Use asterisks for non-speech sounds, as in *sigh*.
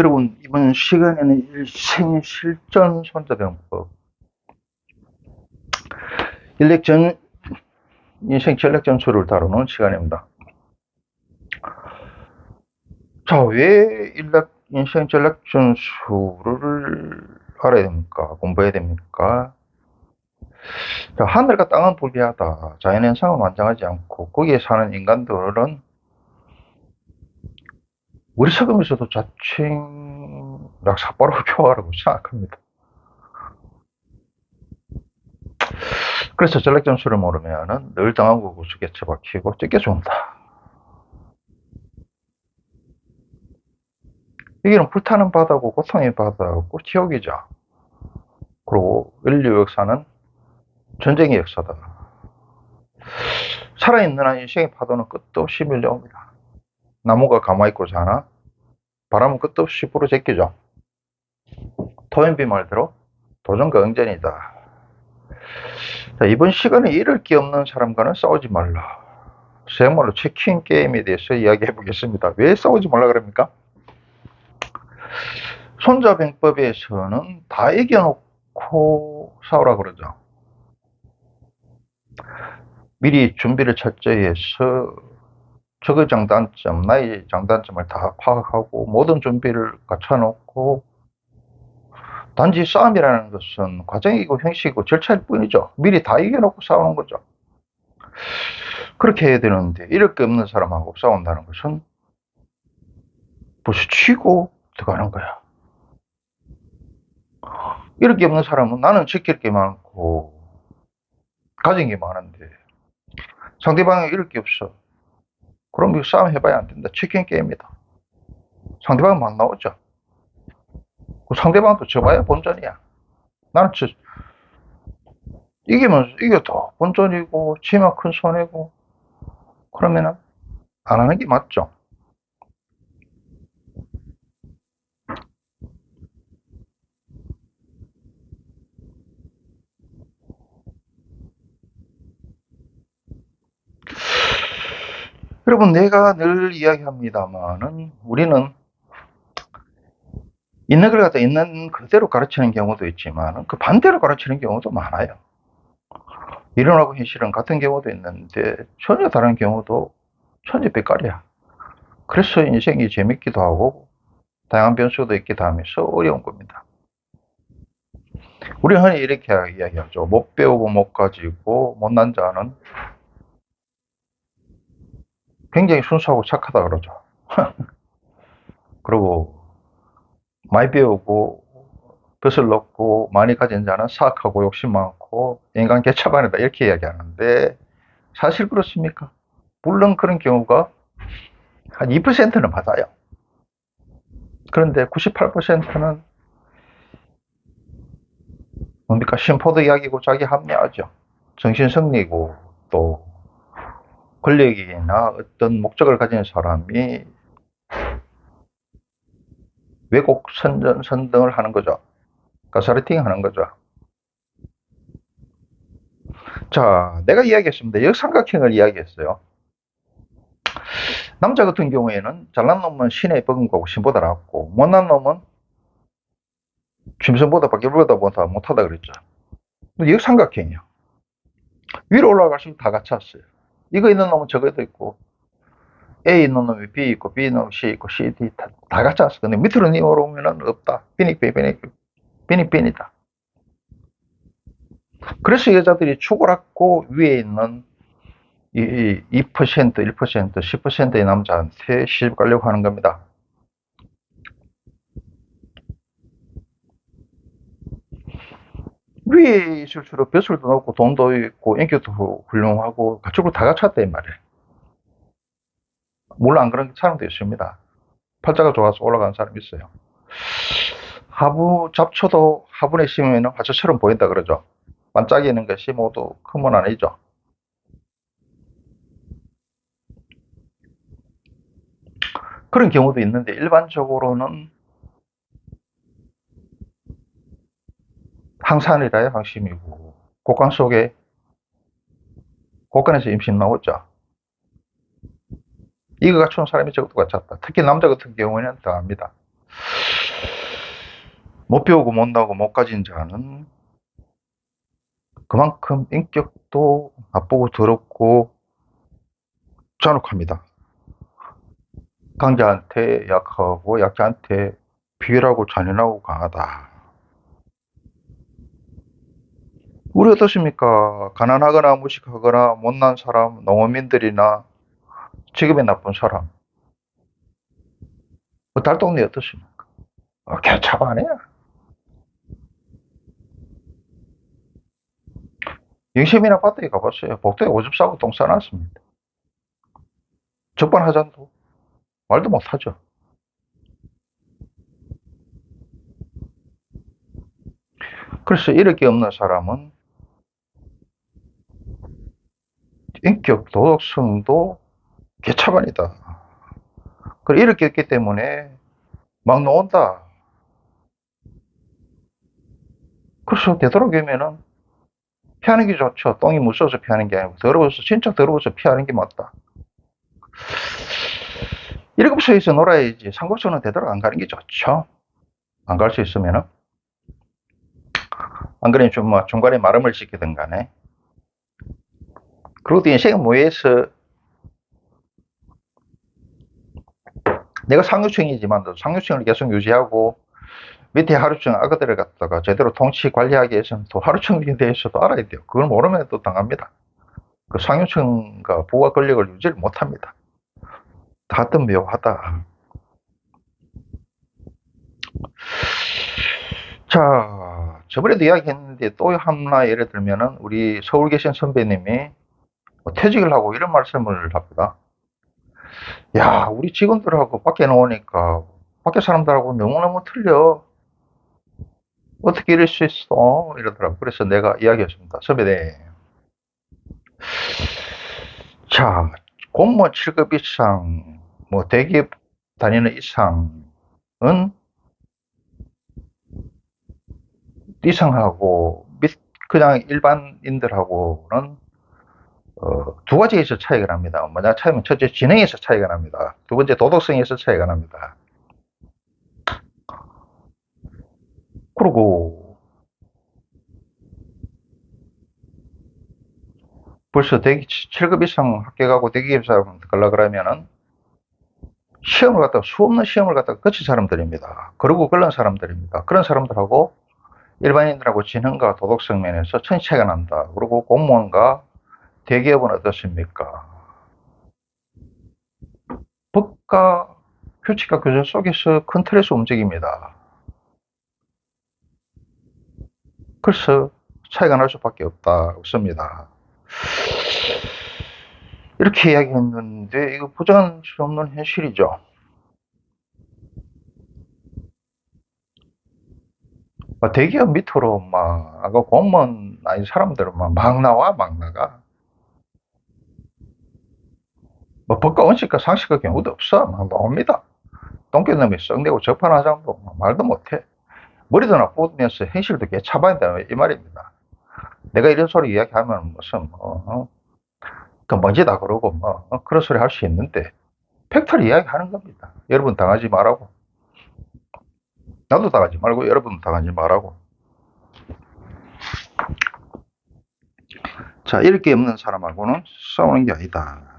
여러분, 이번 시간에는 일생 실전 손자 병법. 인력전, 인생 전략 전술을 다루는 시간입니다. 자, 왜 인력, 인생 전략 전술을 알아야 됩니까? 공부해야 됩니까? 자, 하늘과 땅은 불비하다. 자연현상은 완전하지 않고, 거기에 사는 인간들은 우리 석음에서도 자칭 낙사바라고 교화라고 생각합니다. 그래서 전략 전술을 모르면은 늘 당하고 구석에 처박히고 찢겨준다. 여기는 불타는 바다고 고통의 바다고 지옥이죠. 그리고 인류 역사는 전쟁의 역사다. 살아있는 한 인생의 파도는 끝도 없이 밀려옵니다. 나무가 가만히 있고 자나 바람은 끝도 없이 불어 제끼죠. 토연비 말대로 도전과 응전이다. 자, 이번 시간에 이럴 게 없는 사람과는 싸우지 말라. 정말로 체킹 게임에 대해서 이야기해 보겠습니다. 왜 싸우지 말라 그럽니까? 손자병법에서는 다 이겨놓고 싸우라 그러죠. 미리 준비를 철저히 해서 적의 장단점, 나의 장단점을 다 파악하고 모든 준비를 갖춰놓고 단지 싸움이라는 것은 과정이고 형식이고 절차일 뿐이죠. 미리 다 이겨놓고 싸우는 거죠. 그렇게 해야 되는데 이럴 게 없는 사람하고 싸운다는 것은 벌써 치고 들어가는 거야. 이럴 게 없는 사람은 나는 지킬 게 많고 가진 게 많은데 상대방이 이럴 게 없어. 그럼 이거 싸움 해봐야 안 된다. 치킨 게임이다. 상대방 막 나오죠. 그 상대방도 져봐야 본전이야. 나는 저, 이기면 이겨도 본전이고, 지면 큰 손해고, 그러면은 안 하는 게 맞죠. 여러분, 내가 늘 이야기합니다만은 우리는 있는 걸 갖다 있는 그대로 가르치는 경우도 있지만 그 반대로 가르치는 경우도 많아요. 일어나고 현실은 같은 경우도 있는데 전혀 다른 경우도 천지백깔이야. 그래서 인생이 재밌기도 하고 다양한 변수도 있기도 하면서 어려운 겁니다. 우리 흔히 이렇게 이야기하죠. 못 배우고 못 가지고 못난 자는 굉장히 순수하고 착하다 그러죠. *laughs* 그리고 많이 배우고 벼슬 넣고 많이 가진 자는 사악하고 욕심 많고 인간 개차반이다 이렇게 이야기하는데 사실 그렇습니까? 물론 그런 경우가 한 2%는 맞아요. 그런데 98%는 뭡니까? 심포도 이야기고 자기 합리화죠. 정신승리고 또 권력이나 어떤 목적을 가진 사람이 왜곡 선전, 선등을 하는 거죠. 가스라이팅 하는 거죠. 자, 내가 이야기했습니다. 역삼각형을 이야기했어요. 남자 같은 경우에는 잘난 놈은 신의 버금가고 신보다 낫고 못난 놈은 짐승보다 밖에보다 못하다 그랬죠. 역삼각형이요. 위로 올라갈수록 다 갖췄어요. 이거 있는 놈은 저거도 있고 A 있는 놈이 B 있고 B 있는 놈이 C 있고 C, D 다, 다 같이 왔어. 근데 밑으로 내려오면 없다. 삐닉삐 삐닉 삐닉삐니다. 그래서 여자들이 초골았고 위에 있는 이, 2%, 1%, 10%의 남자한테 시집 가려고 하는 겁니다. 위에 있을수록 벼슬도 높고 돈도 있고 인격도 훌륭하고 가축을 다 갖췄단 말이에요. 물론 안 그런 사람도 있습니다. 팔자가 좋아서 올라가는 사람이 있어요. 하부 잡초도 화분에 심으면 화초처럼 보인다 그러죠. 반짝이는 것이 모두 큰문 아니죠. 그런 경우도 있는데 일반적으로는 항산이라야 항심이고 곡간 속에 곡간에서 임신 나오죠. 이거 갖춘 사람이 저것도 갖췄다. 특히 남자 같은 경우에는 더합니다. 못 배우고 못 나고 못 가진 자는 그만큼 인격도 나쁘고 더럽고 잔혹합니다. 강자한테 약하고 약자한테 비열하고 잔인하고 강하다. 우리 어떻습니까? 가난하거나 무식하거나 못난 사람, 농어민들이나 직업이 나쁜 사람. 그 달동네 어떻습니까? 어, 개차반이야. 영심이나 바다에 가봤어요. 복도에 오줌 싸고 똥 싸놨습니다. 적반하장도 말도 못하죠. 그래서 이럴 게 없는 사람은 인격, 도덕성도 개차반이다. 그래, 이럴 게 없기 때문에 막 나온다. 그래서 되도록이면은 피하는 게 좋죠. 똥이 무서워서 피하는 게 아니고 더러워서 진짜 더러워서 피하는 게 맞다. 일곱 서에서 놀아야지 삼국서는 되도록 안 가는 게 좋죠. 안 갈 수 있으면은 안 그러면 좀뭐 중간에 말음을 시키든 간에 그리고 또 인생에 모여서 내가 상류층이지만 상류층을 계속 유지하고 밑에 하루층 아가들을 갖다가 제대로 통치 관리하기 위해서는 또 하루층에 대해서도 알아야 돼요. 그걸 모르면 또 당합니다. 그 상류층과 부가 권력을 유지를 못합니다. 다들 묘하다. 자, 저번에도 이야기했는데 또 하나 예를 들면은 우리 서울 계신 선배님이 뭐 퇴직을 하고 이런 말씀을 합니다. 야, 우리 직원들하고 밖에 나오니까 밖에 사람들하고 너무너무 틀려. 어떻게 이럴 수 있어? 이러더라고. 그래서 내가 이야기했습니다. 선배님. 자, 공무원 7급 이상, 뭐 대기업 다니는 이상은 이상하고 밑 그냥 일반인들하고는 어, 두 가지에서 차이가 납니다. 뭐냐 차이면 첫째 지능에서 차이가 납니다. 두 번째 도덕성에서 차이가 납니다. 그리고 벌써 대기 7급 이상 합격하고 대기업 사람 가려 그러면은 시험을 갖다가 수 없는 시험을 갖다가 거친 사람들입니다. 그러고 그런 사람들입니다. 그런 사람들하고 일반인들하고 지능과 도덕성 면에서 천 차이가 난다. 그리고 공무원과 대기업은 어떻습니까? 법과 규칙과 규정 속에서 큰 틀에서 움직입니다. 그래서 차이가 날 수밖에 없다. 없습니다. 이렇게 이야기했는데 이거 부정할 수 없는 현실이죠. 뭐 대기업 밑으로 막 아까 공무원 아닌 사람들은 막, 막 나와 막 나가. 뭐 법과 원칙과 상식과 경우도 없어 막 나옵니다. 똥개놈이 썩내고 적반하장도 막 말도 못해. 머리도 나쁘면서 행실도 개차반이다 이 말입니다. 내가 이런 소리 이야기하면 무슨 뭐 어? 그 그러고 뭐 어? 그런 소리 할 수 있는데 팩트를 이야기하는 겁니다. 여러분 당하지 말라고. 나도 당하지 말고 여러분 당하지 말라고. 자, 이럴 게 없는 사람하고는 싸우는 게 아니다.